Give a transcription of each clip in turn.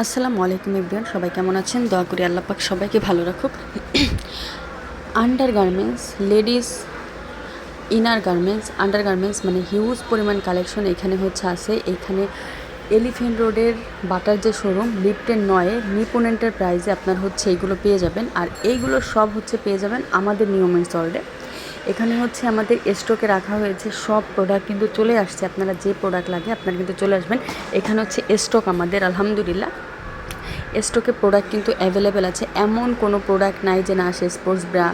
আসসালামু আলাইকুম ইব্রিয়ান সবাই কেমন আছেন? দোয়া করি আল্লাহ পাক সবাইকে ভালো রাখুক। Undergarments ladies, inner garments undergarments মানে হিউজ পরিমাণ কালেকশন এখানে হচ্ছে আছে। এখানে এলিফেন্ট রোডের বাটার যে শোরুম, লিফটের নয়ে নিপোনেন্টের প্রাইজে আপনার হচ্ছে এইগুলো পেয়ে যাবেন। আর এইগুলো সব হচ্ছে পেয়ে যাবেন আমাদের নিয়মের সল্টে এখানে হচ্ছে আমাদের স্টকে রাখা হয়েছে সব প্রোডাক্ট কিন্তু চলে আসছে। আপনারা যে প্রোডাক্ট লাগে আপনারা কিন্তু চলে আসবেন। এখানে হচ্ছে স্টক আমাদের, আলহামদুলিল্লাহ। স্টকে প্রোডাক্ট কিন্তু অ্যাভেলেবেল আছে। এমন কোনো প্রোডাক্ট নাই যে না আসে স্পোর্টস ব্রা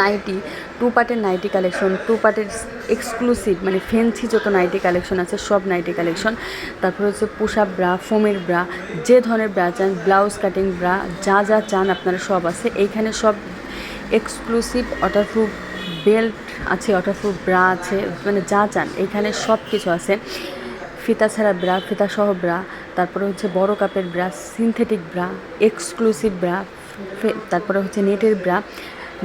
নাইটি টু পার্টের নাইটি কালেকশন টু পার্টের এক্সক্লুসিভ মানে ফেন্সি যত নাইটি কালেকশন আছে, সব নাইটি কালেকশন তারপর হচ্ছে পুষাপ ব্রা ফোমের ব্রা যে ধরনের ব্রা চান ব্লাউজ কাটিং ব্রা যা যা চান আপনারা সব আছে। এইখানে সব এক্সক্লুসিভ ওয়াটারপ্রুফ বেল্ট আছে ওয়াটারপ্রুফ ব্রা আছে মানে যা চান, এখানে সব কিছু আছে। ফিতা ছাড়া ব্রা ফিতা সহ ব্রা তারপরে হচ্ছে বড় কাপের bra synthetic bra exclusive bra তারপরে হচ্ছে নেটের ব্রা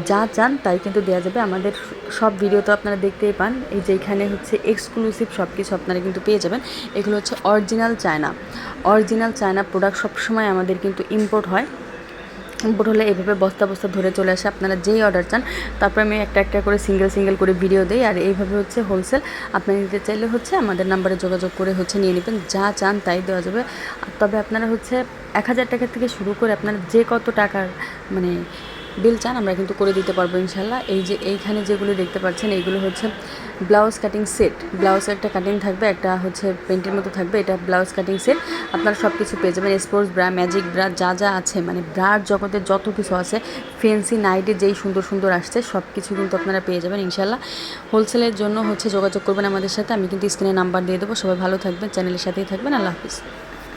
যা চান তাই কিন্তু দেওয়া যাবে। আমাদের সব ভিডিও তো আপনারা দেখতেই পান, এই যে এখানে হচ্ছে এক্সক্লুসিভ সব কিছু আপনারা কিন্তু পেয়ে যাবেন। এগুলো হচ্ছে original China. Original China product সবসময় আমাদের কিন্তু ইম্পোর্ট হয়। ইম্পোর্ট হলে এভাবে বস্তা বস্তা ধরে চলে আসে। আপনারা যেই অর্ডার চান, তারপরে আমি একটা একটা করে সিঙ্গেল সিঙ্গেল করে ভিডিও দিই। আর এইভাবে হচ্ছে হোলসেল আপনি নিতে চাইলে হচ্ছে আমাদের নাম্বারে যোগাযোগ করে হচ্ছে নিয়ে নেবেন। যা চান তাই দেওয়া যাবে। তবে আপনারা হচ্ছে এক হাজার টাকা থেকে শুরু করে আপনারা যে কত টাকার মানে বিল চান, আমরা কিন্তু করে দিতে পারব ইনশাল্লাহ। এই যে এইখানে যেগুলো দেখতে পাচ্ছেন, এইগুলো হচ্ছে ব্লাউজ কাটিং সেট। ব্লাউজ একটা কাটিং থাকবে, একটা হচ্ছে পেন্টের মতো থাকবে, এটা ব্লাউজ কাটিং সেট। আপনারা সব কিছু পেয়ে যাবেন স্পোর্টস ব্রা ম্যাজিক ব্রা যা যা আছে মানে ব্রার জগতে যত কিছু আছে ফেন্সি নাইটে যেই সুন্দর সুন্দর আসছে সব কিছু কিন্তু আপনারা পেয়ে যাবেন ইনশাল্লাহ। হোলসেলের জন্য হচ্ছে যোগাযোগ করবেন আমাদের সাথে, আমি কিন্তু স্ক্রিনে নাম্বার দিয়ে দেবো, সবাই ভালো থাকবেন চ্যানেলের সাথেই থাকবেন, আল্লাহ হাফিজ।